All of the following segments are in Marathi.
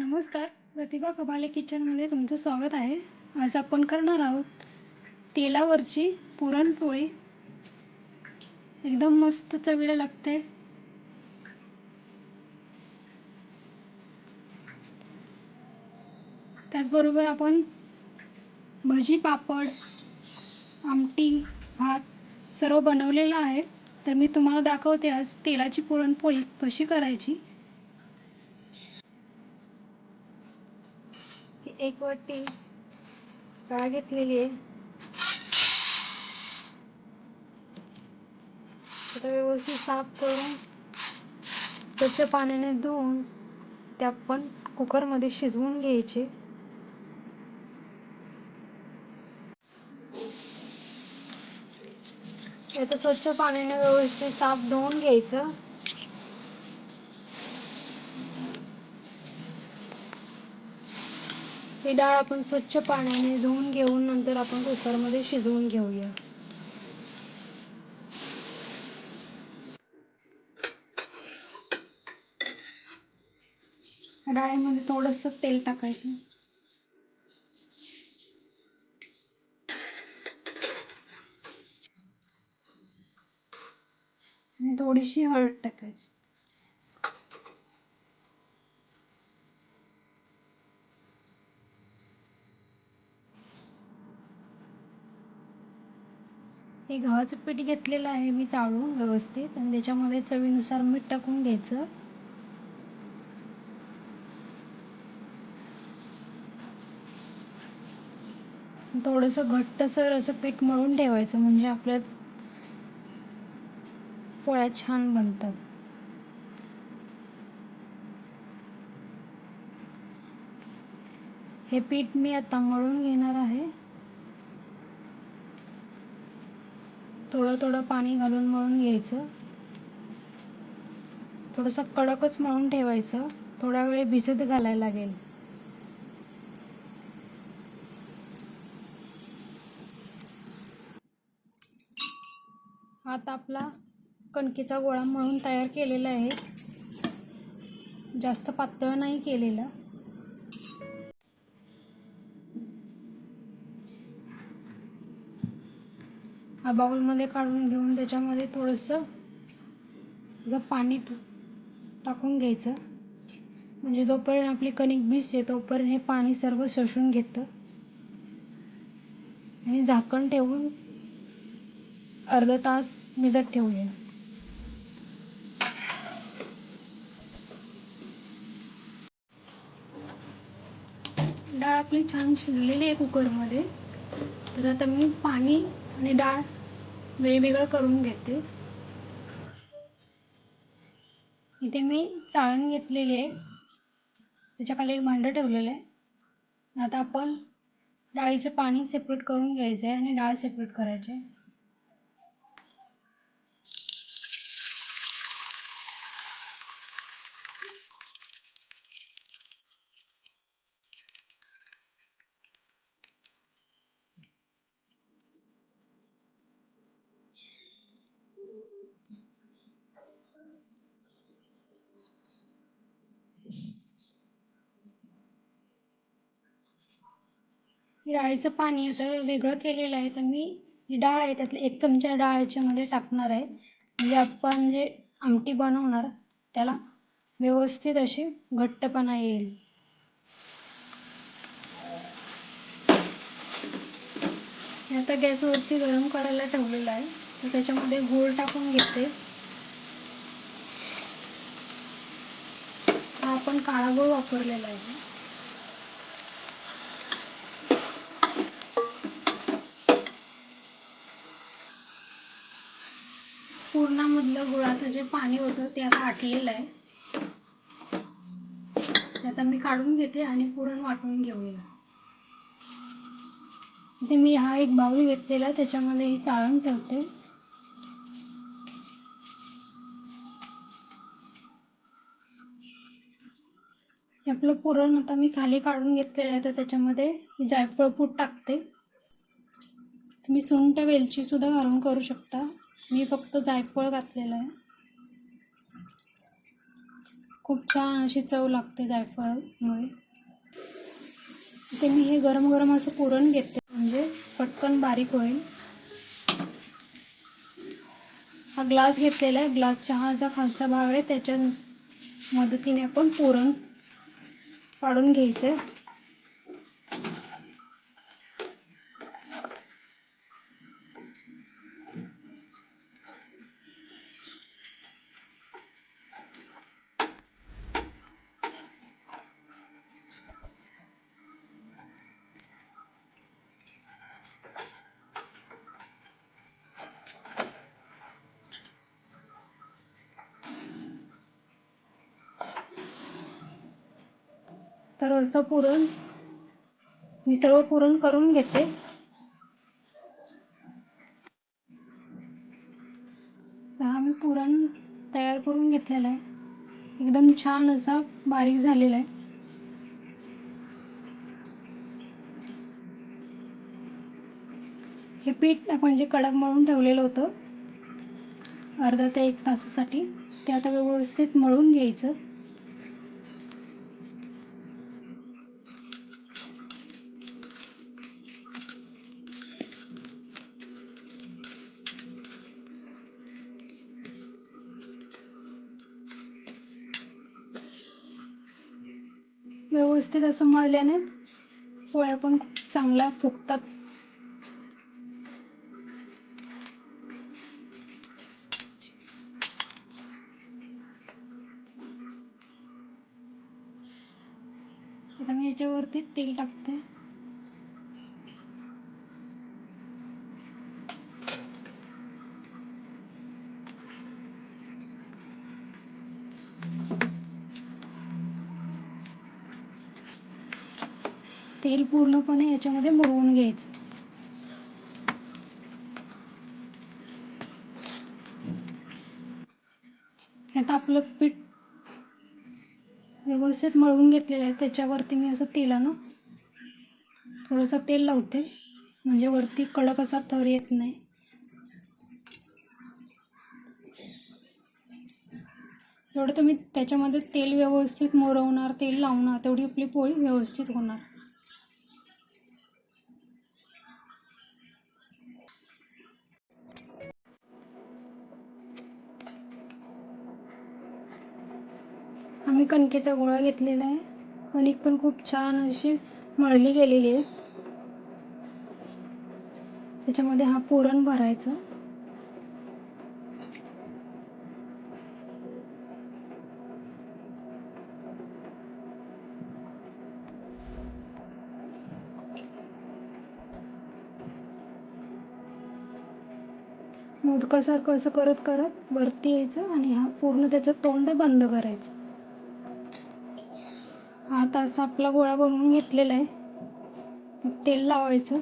नमस्कार. प्रतिभा कबाले किचनमध्ये तुमचं स्वागत आहे. आज आपण करणार आहोत तेलावरची पुरणपोळी एकदम मस्त चवीला लागते. त्याचबरोबर आपण भजी पापड आमटी भात सर्व बनवलेलं आहे. तर मी तुम्हाला दाखवते आज तेलाची पुरणपोळी कशी करायची. एक वाटी डाळ घेतलेली आहे. आता व्यवस्थित साफ करून स्वच्छ पाण्याने धुवून त्या आपण कुकरमध्ये शिजवून घ्यायचे. आता स्वच्छ पाण्याने व्यवस्थित साफ धुवून घ्यायचं. ही डाळ आपण स्वच्छ पाण्याने धुवून घेऊन नंतर आपण कुकरमध्ये शिजवून घेऊया. डाळीमध्ये थोडंसं तेल टाकायचं. आणि थोडीशी हळद टाकायची. हे गव्हाचं पीठ घेतलेलं आहे मी चाळून व्यवस्थित. आणि त्याच्यामध्ये चवीनुसार मीठ टाकून घ्यायचं. थोडंसं घट्टसर असं पीठ मळून ठेवायचं म्हणजे आपल्या पोळ्या छान बनतात. हे पीठ मी आता मळून घेणार आहे. थोडं थोडं पाणी घालून मळून घ्यायचं. थोडंसं कडकच मळून ठेवायचं. थोडा वेळ भिजत घालायला लागेल. आता आपला कणकेचा गोळा मळून तयार केलेला आहे. जास्त पातळ नाही केलेला. हा बाउलमध्ये काढून घेऊन त्याच्यामध्ये थोडंसं जर पाणी टाकून घ्यायचं. म्हणजे जोपर्यंत आपली कणिक भिजते तोपर्यंत हे पाणी सर्व शोषून घेतं. आणि झाकण ठेवून अर्धा तास भिजत ठेवूया. डाळ आपली छान शिजलेली आहे कुकरमध्ये. तर आता मी पाणी आणि डाळ वेगवेगळं करून घेते. इथे मी चाळण घेतलेली आहे. त्याच्याखाली एक भांडं ठेवलेलं आहे. आता आपण डाळीचं पाणी सेपरेट करून घ्यायचं आहे आणि डाळ सेपरेट करायची आहे. डाळीचं पाणी आता वेगळं केलेलं आहे तर मी जी डाळ आहे त्यातलं एक चमचा डाळ याच्यामध्ये टाकणार आहे. म्हणजे आपण जे आमटी बनवणार त्याला व्यवस्थित अशी घट्टपणा येईल. हे आता गॅसवरती गरम करायला ठेवलेलं आहे तर त्याच्यामध्ये गूळ टाकून घेते. हा आपण काळा गूळ वापरलेला आहे. पुरणामधलं गुळाचं जे पाणी होतं ते आता आटलेलं आहे. ते आता मी काढून घेते आणि पुरण वाटून घेऊया. इथे मी हा एक बाऊल घेतलेला त्याच्यामध्ये ही चाळण ठेवते. आपलं पुरण आता मी खाली काढून घेतलेलं आहे तर त्याच्यामध्ये ही जायफळपूट टाकते. तुम्ही सुंठ वेलची सुद्धा घालून करू शकता. मी फक्त जायफळ घातलेलं आहे. खूप छान अशी चव लागते जायफळमुळे. ते मी हे गरम गरम असं पुरण घेते. म्हणजे पटकन बारीक होईल. हा ग्लास घेतलेला आहे. ग्लास चहाचा खालचा भाग आहे. त्याच्या मदतीने आपण पुरण पाडून घ्यायचं आहे. तर असं पुरण मी सर्व पुरण करून घेते. हा मी पुरण तयार करून घेतलेलं आहे. एकदम छान असा बारीक झालेला आहे. हे पीठ आपण जे कडक मळून ठेवलेलं होतं अर्धा ते एक तासासाठी ते आता व्यवस्थित मळून घ्यायचं. व्यवस्थित असं मळल्याने पोळ्या पण खूप चांगल्या फुगतात. आता मी याच्यावरती तेल टाकते. तेल पूर्णपणे याच्यामध्ये मुरवून घ्यायचं. आता आपलं पीठ व्यवस्थित मळवून घेतलेलं आहे. त्याच्यावरती मी असं तेलानं थोडंसं तेल लावते. म्हणजे वरती कडक असा थर येत नाही. एवढं तुम्ही त्याच्यामध्ये तेल व्यवस्थित मोरवणार तेल लावणार तेवढी आपली पोळी व्यवस्थित होणार. आम्ही कणकेचा गोळा घेतलेला आहे. कणिक पण खूप छान अशी मळली गेलेली आहे. त्याच्यामध्ये हा पुरण भरायचं. मोदकासारखं असं करत करत वरती यायचं आणि हा पूर्ण त्याचं तोंड बंद करायचं. हा आता असा आपला गोळा बनवून घेतलेला आहे. तेल लावायचं.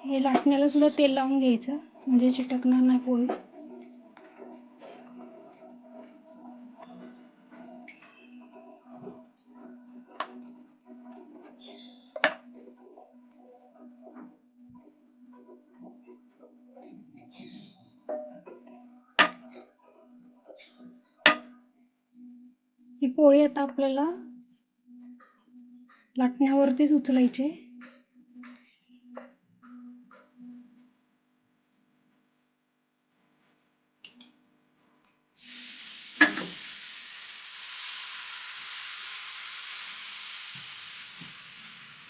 हे लाटण्याला सुद्धा तेल लावून घ्यायचं. म्हणजे चिटकणार नाही पोळी. ही पोळी आता आपल्याला लाटण्यावरतीच उचलायची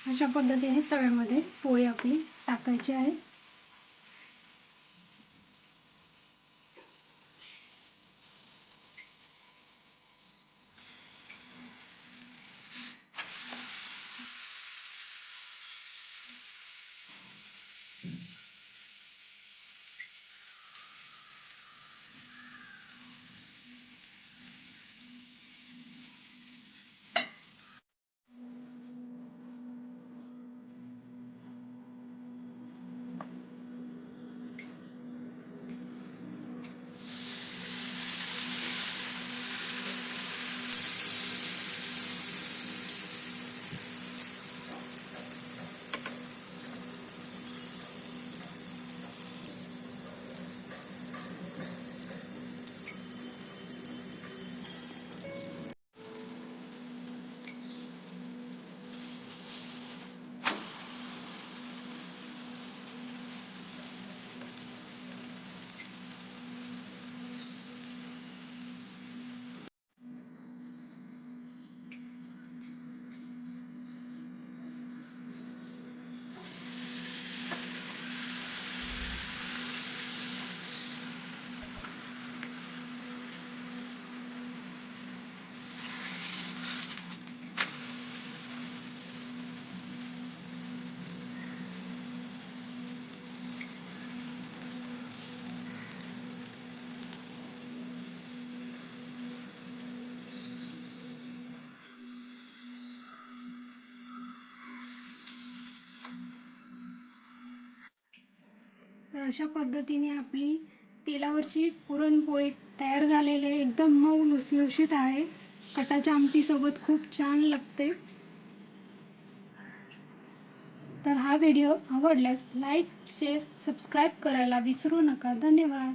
अशा पद्धतीने तव्यामध्ये पोळी आपली टाकायची आहे. तर अशा पद्धतीने आपली तेलावरची पुरणपोळी तयार झालेली आहे. एकदम मऊ लुसलुशीत आहे. कटाच्या आमटीसोबत खूप छान लागते. तर हा व्हिडिओ आवडल्यास लाईक शेअर सबस्क्राईब करायला विसरू नका. धन्यवाद.